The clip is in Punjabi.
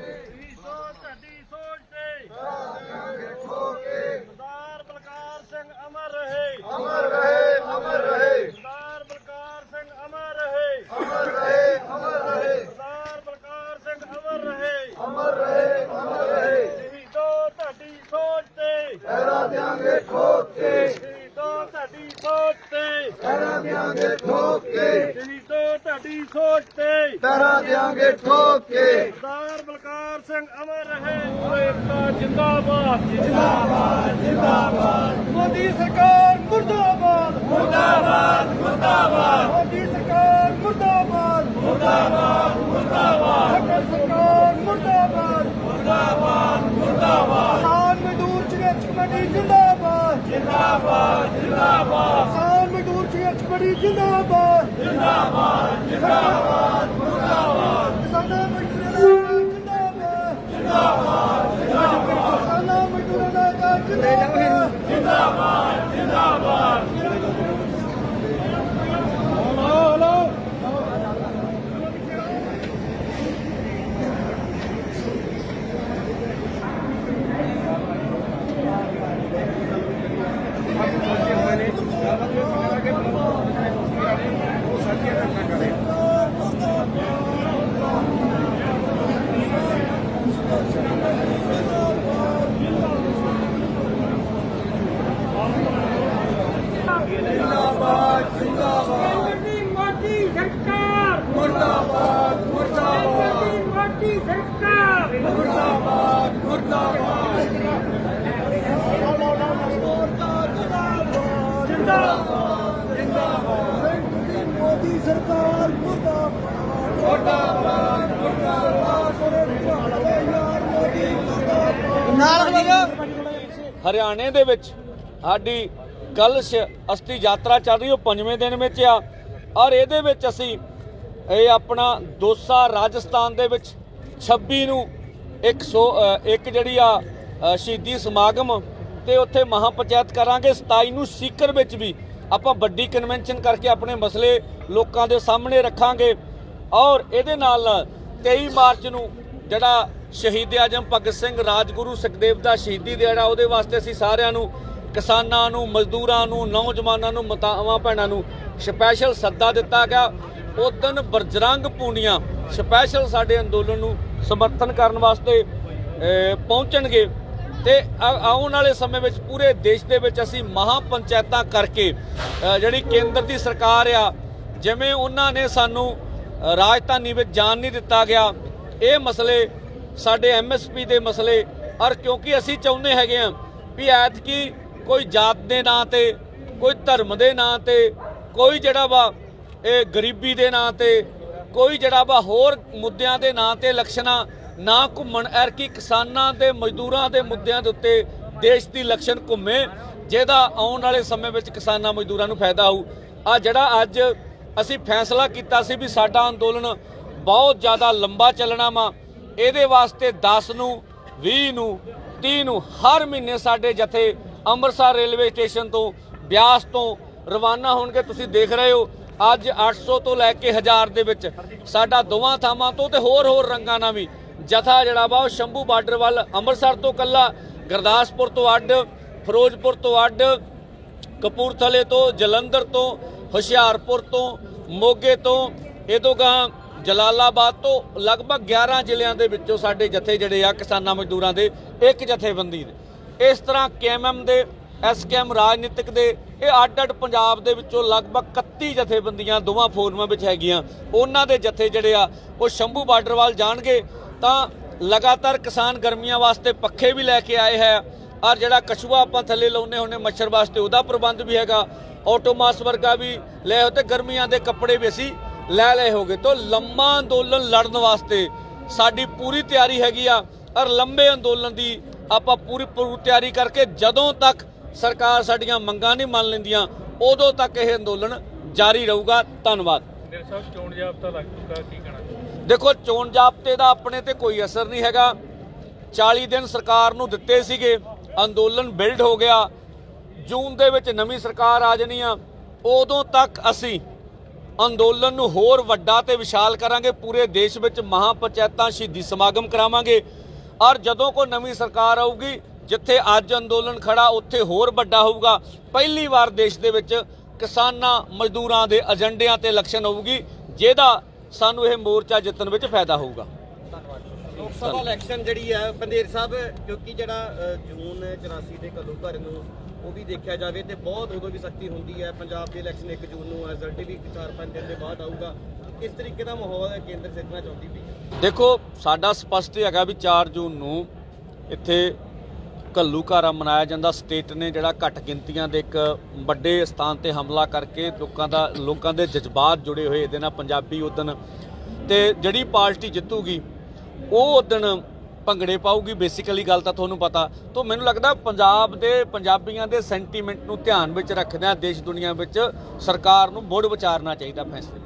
ਵੀ ਸੋਚ ਤੇ। ਸਰਦਾਰ ਬਲਕਾਰ ਸਿੰਘ ਅਮਰ ਰਹੇ। ਅਮਰ ਰਹੇ ਅਮਰ ਰਹੇ। ਸਰਦਾਰ ਬਲਕਾਰ ਸਿੰਘ ਅਮਰ ਰਹੇ। ਅਮਰ ਰਹੇ ਅਮਰ ਰਹੇ। ਸਰਦਾਰ ਬਲਕਾਰ ਸਿੰਘ ਅਮਰ ਰਹੇ। ਅਮਰ ਰਹੇ ਅਮਰ ਰਹੇ। ਸ਼ਹੀਦੋ ਤੁਹਾਡੀ ਸੋਚ ਤੇ। ਪਹਿਰਾ ਦਿਆਂਗੇ ਠੋਕ ਕੇ। ਸ਼ਹੀਦੋ ਤੁਹਾਡੀ ਸੋਚ ਤੇ। ਪਹਿਰਾ ਦਿਆਂਗੇ ਠੋਕ ਕੇ। ਸ਼ਹੀਦੋ ਤੁਹਾਡੀ ਸੋਚ ਤੇ। ਪਹਿਰਾ ਦਿਆਂਗੇ ਠੋਕ ਕੇ ਸਰਦਾਰ ਬਲਕਾਰ ਸਿੰਘ ਅਮਰ ਰਹੇ ਏਕਤਾ ਜਿੰਦਾਬਾਦ ਜਿੰਦਾਬਾਦ ਜਿੰਦਾਬਾਦ। ਮੋਦੀ ਸਰਕਾਰ ਮੁਰਦਾਬਾਦ। ਮੁਰਦਾਬਾਦ ਮੁਰਦਾਬਾਦ। ਮੋਦੀ ਸਰਕਾਰ ਮੁਰਦਾਬਾਦ। ਮੁਰਦਾਬਾਦ ਮੁਰਦਾਬਾਦ। ਸਰਕਾਰ ਮੁਰਦਾਬਾਦ। ਮੁਰਦਾਬਾਦ ਮੁਰਦਾਬਾਦ। ਕਿਸਾਨ ਮਜ਼ਦੂਰ ਸੰਘਰਸ਼ ਕਮੇਟੀ ਜਿੰਦਾਬਾਦ। ਜਿੰਦਾਬਾਦ ਜਿੰਦਾਬਾਦ। ਕਿਸਾਨ ਮਜ਼ਦੂਰ ਸੰਘਰਸ਼ ਕਮੇਟੀ ਜਿੰਦਾਬਾਦ ਜਿੰਦਾਬਾਦ ਮੁਰਦਾਬਾਦ ਕਿਸਾਨਾਂ ਮਜ਼ਦੂਰਾਂ ਦਾ ਜਿੰਦਾਬਾਦ ਜਿੰਦਾਬਾਦ ਜਿੰਦਾਬਾਦ ਕਿਸਾਨਾਂ ਮਜ਼ਦੂਰਾਂ ਦਾ ਜਿੰਦਾਬਾਦ ਜਿੰਦਾਬਾਦ ਜਿੰਦਾਬਾਦ ਹਲੋ ਮੋਦੀ ਸਰਕਾਰ। ਮੁਰਦਾਬਾਦ ਮੁਰਦਾਬਾਦ। ਦੀ ਮੋਦੀ ਸਰਕਾਰ। ਮੁਰਦਾਬਾਦ ਮੁਰਦਾਬਾਦ। ਜਿੰਦਾਬਾਦ। ਮੋਦੀ ਸਰਕਾਰ ਮੁਰਦਾਬਾਦ। ਮੁਰਦਾਬਾਦ ਮੁਰਦਾਬਾਦ। ਯਾਰ ਮੋਦੀ ਮੁਰਦਾਬਾਦ। ਹਰਿਆਣੇ ਦੇ ਵਿੱਚ ਸਾਡੀ ਕੱਲ ਅਸਤੀ ਯਾਤਰਾ ਚੱਲ ਰਹੀ ਉਹ ਪੰਜਵੇਂ ਦਿਨ ਵਿੱਚ ਆ। ਔਰ ਇਹਦੇ ਵਿੱਚ ਅਸੀਂ ਇਹ ਆਪਣਾ ਦੋਸਾ ਰਾਜਸਥਾਨ ਦੇ ਵਿੱਚ 26 ਨੂੰ 100 ਅ, ਇੱਕ ਜਿਹੜੀ ਆ ਸ਼ਹੀਦੀ ਸਮਾਗਮ ਤੇ ਉੱਥੇ ਮਹਾਪੰਚਾਇਤ ਕਰਾਂਗੇ। 27 ਨੂੰ ਸੀਕਰ ਵਿੱਚ ਵੀ ਆਪਾਂ ਵੱਡੀ ਕਨਵੈਨਸ਼ਨ ਕਰਕੇ ਆਪਣੇ ਮਸਲੇ ਲੋਕਾਂ ਦੇ ਸਾਹਮਣੇ ਰੱਖਾਂਗੇ। ਔਰ ਇਹਦੇ ਨਾਲ 23 ਮਾਰਚ ਨੂੰ ਜਿਹੜਾ ਸ਼ਹੀਦ ਆਜਮ ਭਗਤ ਸਿੰਘ ਰਾਜਗੁਰੂ ਸੁਖਦੇਵ ਦਾ ਸ਼ਹੀਦੀ ਦਿਹਾੜਾ ਉਹਦੇ ਵਾਸਤੇ ਅਸੀਂ ਸਾਰਿਆਂ ਨੂੰ ਕਿਸਾਨਾਂ ਨੂੰ, ਮਜ਼ਦੂਰਾਂ ਨੂੰ, ਨੌਜਵਾਨਾਂ ਨੂੰ, ਮਤਾਵਾਂ, ਭੈਣਾਂ ਨੂੰ ਸਪੈਸ਼ਲ ਸੱਦਾ ਦਿੱਤਾ ਗਿਆ। ਉਦਨ ਬਰਜਰੰਗ ਪੂਣੀਆਂ ਸਪੈਸ਼ਲ ਸਾਡੇ ਅੰਦੋਲਨ ਨੂੰ ਸਮਰਥਨ ਕਰਨ ਵਾਸਤੇ ਪਹੁੰਚਣਗੇ। ਤੇ ਆਉਣ ਵਾਲੇ ਸਮੇਂ ਵਿੱਚ ਪੂਰੇ ਦੇਸ਼ ਦੇ ਵਿੱਚ ਅਸੀਂ ਮਹਾ ਪੰਚਾਇਤਾਂ ਕਰਕੇ ਜਿਹੜੀ ਕੇਂਦਰ ਦੀ ਸਰਕਾਰ ਆ, ਜਿਵੇਂ ਉਹਨਾਂ ਨੇ ਸਾਨੂੰ ਰਾਜਧਾਨੀ ਵਿੱਚ ਜਾਣ ਨਹੀਂ ਦਿੱਤਾ ਗਿਆ, ਇਹ ਮਸਲੇ, ਸਾਡੇ ਐਮਐਸਪੀ ਦੇ ਮਸਲੇ, ਔਰ ਕਿਉਂਕਿ ਅਸੀਂ ਚਾਹੁੰਦੇ ਹੈਗੇ ਆ ਵੀ ਐਤਕੀ ਕੋਈ ਜਾਤ ਦੇ ਨਾਂ ਤੇ, ਕੋਈ ਧਰਮ ਦੇ ਨਾਂ ਤੇ, ਕੋਈ ਜਿਹੜਾ ਵਾ ਇਹ ਗਰੀਬੀ ਦੇ ਨਾਂ ਤੇ, ਕੋਈ ਜਿਹੜਾ ਵਾ ਹੋਰ ਮੁੱਦਿਆਂ ਦੇ ਨਾਂ ਤੇ ਇਲੈਕਸ਼ਨਾਂ ਨਾ ਘੁੰਮਣ, ਐਰਕੀ ਕਿਸਾਨਾਂ ਦੇ, ਮਜ਼ਦੂਰਾਂ ਦੇ ਮੁੱਦਿਆਂ ਦੇ ਉੱਤੇ ਦੇਸ਼ ਦੀ ਇਲੈਕਸ਼ਨ ਘੁੰਮੇ, ਜਿਹਦਾ ਆਉਣ ਵਾਲੇ ਸਮੇਂ ਵਿੱਚ ਕਿਸਾਨਾਂ ਮਜ਼ਦੂਰਾਂ ਨੂੰ ਫਾਇਦਾ ਹੋਊ ਆ ਜਿਹੜਾ ਅੱਜ ਅਸੀਂ ਫੈਸਲਾ ਕੀਤਾ ਸੀ ਵੀ ਸਾਡਾ ਅੰਦੋਲਨ ਬਹੁਤ ਜ਼ਿਆਦਾ ਲੰਬਾ ਚੱਲਣਾ ਵਾ, ਇਹਦੇ ਵਾਸਤੇ 10 ਨੂੰ 20 ਨੂੰ 30 ਨੂੰ, ਹਰ ਮਹੀਨੇ ਸਾਡੇ ਜਥੇ ਅੰਮ੍ਰਿਤਸਰ ਰੇਲਵੇ ਸਟੇਸ਼ਨ ਤੋਂ ਬਿਆਸ ਤੋਂ ਰਵਾਨਾ ਹੋਣਗੇ। ਤੁਸੀਂ ਦੇਖ ਰਹੇ ਹੋ, ਅੱਜ 800 ਤੋਂ ਲੈ ਕੇ 1000 ਦੇ ਵਿੱਚ ਸਾਡਾ ਦੋਵਾਂ ਥਾਵਾਂ ਤੋਂ ਤੇ ਹੋਰ ਹੋਰ ਰੰਗਾਂ ਨਾਲ ਵੀ ਜਥਾ ਜਿਹੜਾ ਵਾ, ਉਹ ਸ਼ੰਭੂ ਬਾਰਡਰ ਵੱਲ ਅੰਮ੍ਰਿਤਸਰ ਤੋਂ ਕੱਲਾ ਗੁਰਦਾਸਪੁਰ ਤੋਂ ਅੱਡ, ਫਿਰੋਜ਼ਪੁਰ ਤੋਂ ਅੱਡ, ਕਪੂਰਥਲੇ ਤੋਂ, ਜਲੰਧਰ ਤੋਂ, ਹੁਸ਼ਿਆਰਪੁਰ ਤੋਂ, ਮੋਗੇ ਤੋਂ ਇਹ ਤੋਂ ਗਾਂ ਜਲਾਲਾਬਾਦ ਤੋਂ ਲਗਭਗ 11 ਜ਼ਿਲ੍ਹਿਆਂ ਦੇ ਵਿੱਚੋਂ ਸਾਡੇ ਜਥੇ ਜਿਹੜੇ ਆ ਕਿਸਾਨਾਂ ਮਜ਼ਦੂਰਾਂ ਦੇ ਇੱਕ ਜਥੇਬੰਦੀ ਦੇ। ਇਸ ਤਰ੍ਹਾਂ ਕੇਐਮਐਮ ਦੇ, ਐਸਕੇਐਮ ਰਾਜਨੀਤਿਕ ਦੇ, ਇਹ ਅੱਡ-ਅੱਡ ਪੰਜਾਬ ਦੇ ਵਿੱਚੋਂ ਲਗਭਗ 31 ਜਥੇਬੰਦੀਆਂ ਦੋਵਾਂ ਫੋਰਮਾਂ ਵਿੱਚ ਹੈਗੀਆਂ। ਉਹਨਾਂ ਦੇ ਜਥੇ ਜਿਹੜੇ ਆ, ਉਹ ਸ਼ੰਭੂ ਬਾਰਡਰ ਵੱਲ ਜਾਣਗੇ, ਤਾਂ ਲਗਾਤਾਰ ਕਿਸਾਨ ਗਰਮੀਆਂ ਵਾਸਤੇ ਪੱਖੇ ਵੀ ਲੈ ਕੇ ਆਏ ਹੈ। ਔਰ ਜਿਹੜਾ ਕਛੂਆ ਆਪਾਂ ਥੱਲੇ ਲਾਉਨੇ ਹੁੰਨੇ ਮੱਛਰ ਵਾਸਤੇ, ਉਹਦਾ ਪ੍ਰਬੰਧ ਵੀ ਹੈਗਾ। ਆਟੋਮਾਸ ਵਰਗਾ ਵੀ ਲੈ ਹੋ ਤੇ ਗਰਮੀਆਂ ਦੇ ਕੱਪੜੇ ਵੀ ਅਸੀਂ ਲੈ ਲਏ ਹੋਗੇ। ਤੋਂ ਲੰਮਾ ਅੰਦੋਲਨ ਲੜਨ ਵਾਸਤੇ ਸਾਡੀ ਪੂਰੀ ਤਿਆਰੀ ਹੈਗੀ ਆ। ਔਰ ਲੰਬੇ ਅੰਦੋਲਨ ਦੀ ਆਪਾਂ ਪੂਰੀ ਪੂਰੀ ਤਿਆਰੀ ਕਰਕੇ ਜਦੋਂ ਤੱਕ ਸਰਕਾਰ ਸਾਡੀਆਂ ਮੰਗਾਂ ਨਹੀਂ ਮੰਨ ਲੈਂਦੀਆਂ ਉਦੋਂ ਤੱਕ ਇਹ ਅੰਦੋਲਨ ਜਾਰੀ ਰਹੂਗਾ। ਧੰਨਵਾਦ। ਮੇਰੇ ਸਾਹਿਬ ਚੋਣ ਜਾਬਤਾ ਲੱਗ ਚੁੱਕਾ ਕੀ ਕਹਿਣਾ ਦੇਖੋ ਚੋਣ ਜਾਬਤੇ ਦਾ ਆਪਣੇ ਤੇ ਕੋਈ ਅਸਰ ਨਹੀਂ ਹੈਗਾ। 40 ਦਿਨ ਸਰਕਾਰ ਨੂੰ ਦਿੱਤੇ ਸੀਗੇ ਅੰਦੋਲਨ ਬਿਲਡ ਹੋ ਗਿਆ। ਜੂਨ ਦੇ ਵਿੱਚ ਨਵੀਂ ਸਰਕਾਰ ਆ ਜਾਣੀ ਆ। ਉਦੋਂ ਤੱਕ ਅਸੀਂ ਅੰਦੋਲਨ ਨੂੰ ਹੋਰ ਵੱਡਾ ਤੇ ਵਿਸ਼ਾਲ ਕਰਾਂਗੇ। ਪੂਰੇ ਦੇਸ਼ ਵਿੱਚ ਮਹਾ ਪੰਚਾਇਤਾਂ ਸ਼ਹੀਦੀ ਸਮਾਗਮ ਕਰਾਵਾਂਗੇ। ਔਰ ਜਦੋਂ ਕੋਈ ਨਵੀਂ ਸਰਕਾਰ ਆਊਗੀ, ਜਿੱਥੇ ਅੱਜ ਅੰਦੋਲਨ ਖੜਾ, ਉੱਥੇ ਹੋਰ ਵੱਡਾ ਹੋਊਗਾ। ਪਹਿਲੀ ਵਾਰ ਦੇਸ਼ ਦੇ ਵਿੱਚ ਕਿਸਾਨਾਂ ਮਜ਼ਦੂਰਾਂ ਦੇ ਏਜੰਡਿਆਂ ਤੇ ਇਲੈਕਸ਼ਨ ਹੋਊਗੀ, ਜਿਹਦਾ ਸਾਨੂੰ ਇਹ ਮੋਰਚਾ ਜਿੱਤਣ ਵਿੱਚ ਫਾਇਦਾ ਹੋਊਗਾ। ਲੋਕ ਸਭਾ ਇਲੈਕਸ਼ਨ ਜਿਹੜੀ ਹੈ ਬੰਦੇਰ ਸਾਹਿਬ ਕਿਉਂਕਿ ਜਿਹੜਾ ਜੂਨ 84 ਦੇ ਘੱਲੂਘਾਰੇ ਨੂੰ ਉਹ ਵੀ ਦੇਖਿਆ ਜਾਵੇ ਤੇ ਬਹੁਤ ਉਦੋਂ ਵੀ ਸਖਤੀ ਹੁੰਦੀ ਹੈ। ਪੰਜਾਬ ਦੀ ਇਲੈਕਸ਼ਨ 1 ਜੂਨ ਨੂੰ ਰਿਜ਼ਲਟ ਵੀ 4-5 ਦਿਨ ਦੇ ਬਾਅਦ ਆਊਗਾ। ਕਿਸ ਤਰੀਕੇ ਦਾ ਮਾਹੌਲ ਕੇਂਦਰ ਸਿੱਖਣਾ ਚਾਹੁੰਦੀ ਪਈ ਦੇਖੋ, ਸਾਡਾ ਸਪਸ਼ਟ ਹੈਗਾ ਵੀ 4 ਜੂਨ ਨੂੰ ਇੱਥੇ ਘੱਲੂਘਾਰਾ ਮਨਾਇਆ ਜਾਂਦਾ। ਸਟੇਟ ਨੇ ਜਿਹੜਾ ਘੱਟ ਗਿਣਤੀਆਂ ਦੇ ਇੱਕ ਵੱਡੇ ਸਥਾਨ ਤੇ ਹਮਲਾ ਕਰਕੇ ਲੋਕਾਂ ਦਾ, ਲੋਕਾਂ ਦੇ ਜਜ਼ਬਾਤ ਜੁੜੇ ਹੋਏ ਇਹਦੇ ਨਾਲ ਪੰਜਾਬੀ ਉਦਣ। ਤੇ ਜਿਹੜੀ ਪਾਰਟੀ ਜਿੱਤੂਗੀ, ਉਹ ਉਦਣ ਭੰਗੜੇ ਪਾਊਗੀ ਬੇਸਿਕਲੀ ਗੱਲ ਤਾਂ ਤੁਹਾਨੂੰ ਪਤਾ। ਤੋਂ ਮੈਨੂੰ ਲੱਗਦਾ ਪੰਜਾਬ ਦੇ ਪੰਜਾਬੀਆਂ ਦੇ ਸੈਂਟੀਮੈਂਟ ਨੂੰ ਧਿਆਨ ਵਿੱਚ ਰੱਖਦਿਆਂ, ਦੇਸ਼ ਦੁਨੀਆ ਵਿੱਚ ਸਰਕਾਰ ਨੂੰ ਮੁੜ ਵਿਚਾਰਨਾ ਚਾਹੀਦਾ ਫੈਸਲੇ